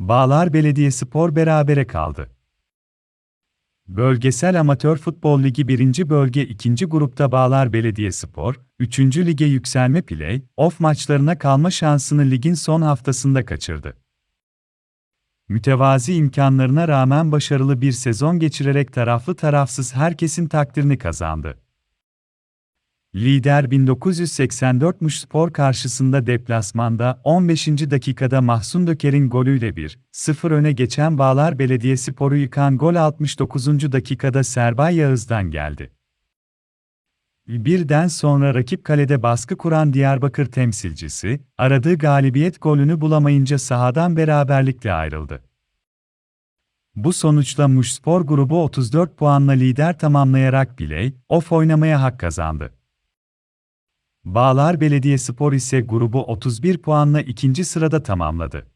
Bağlar Belediyespor berabere kaldı. Bölgesel Amatör Futbol Ligi 1. Bölge 2. Grupta Bağlar Belediyespor, 3. Lige yükselme play-off maçlarına kalma şansını ligin son haftasında kaçırdı. Mütevazi imkanlarına rağmen başarılı bir sezon geçirerek taraflı tarafsız herkesin takdirini kazandı. Lider 1984 Muşspor karşısında deplasmanda 15. dakikada Mahsun Döker'in golüyle 1-0 öne geçen Bağlar Belediyespor'u yıkan gol 69. dakikada Serbay Yağız'dan geldi. Birden sonra rakip kalede baskı kuran Diyarbakır temsilcisi, aradığı galibiyet golünü bulamayınca sahadan beraberlikle ayrıldı. Bu sonuçla Muşspor grubu 34 puanla lider tamamlayarak bile off oynamaya hak kazandı. Bağlar Belediyespor ise grubu 31 puanla ikinci sırada tamamladı.